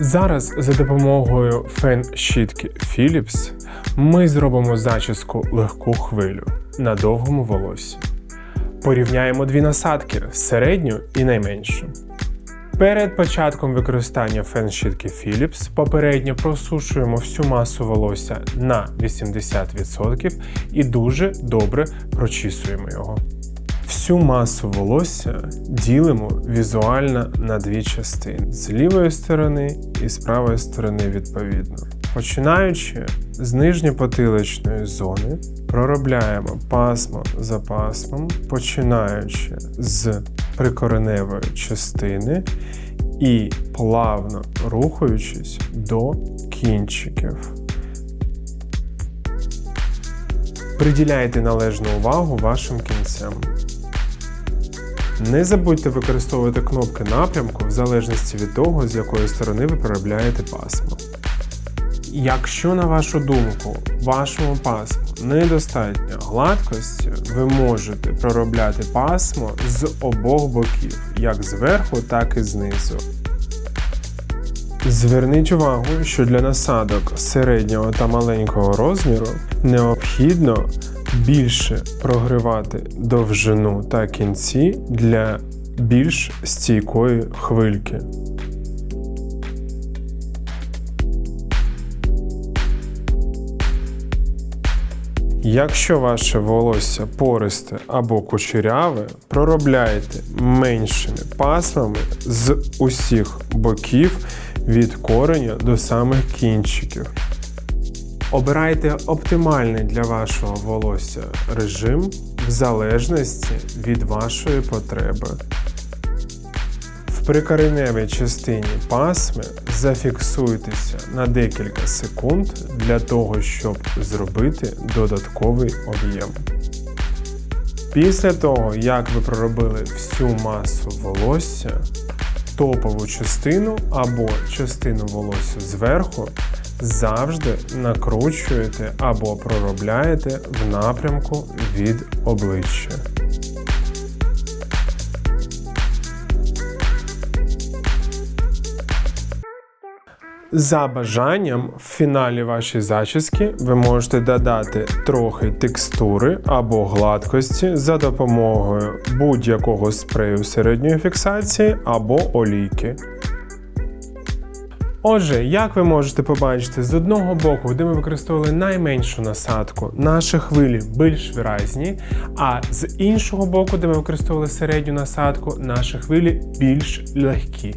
Зараз за допомогою фен-щітки Philips ми зробимо зачіску легку хвилю на довгому волосі. Порівняємо дві насадки середню і найменшу. Перед початком використання фен-щітки Philips попередньо просушуємо всю масу волосся на 80% і дуже добре прочісуємо його. Всю масу волосся ділимо візуально на дві частини з лівої сторони і з правої сторони відповідно. Починаючи з нижньопотиличної зони, проробляємо пасмо за пасмом, починаючи з прикореневої частини і плавно рухаючись до кінчиків. Приділяйте належну увагу вашим кінцям. Не забудьте використовувати кнопки напрямку в залежності від того, з якої сторони ви проробляєте пасмо. Якщо, на вашу думку, вашому пасму недостатньо гладкості, ви можете проробляти пасмо з обох боків, як зверху, так і знизу. Зверніть увагу, що для насадок середнього та маленького розміру необхідно більше прогривати довжину та кінці для більш стійкої хвильки. Якщо ваше волосся пористе або кучеряве, проробляйте меншими пасмами з усіх боків від кореня до самих кінчиків. Обирайте оптимальний для вашого волосся режим в залежності від вашої потреби. В прикореневій частині пасми зафіксуйтеся на декілька секунд для того, щоб зробити додатковий об'єм. Після того, як ви проробили всю масу волосся, топову частину або частину волосся зверху завжди накручуєте або проробляєте в напрямку від обличчя. За бажанням, в фіналі вашої зачіски ви можете додати трохи текстури або гладкості за допомогою будь-якого спрею середньої фіксації або олійки. Отже, як ви можете побачити, з одного боку, де ми використовували найменшу насадку, наші хвилі більш виразні, а з іншого боку, де ми використовували середню насадку, наші хвилі більш легкі.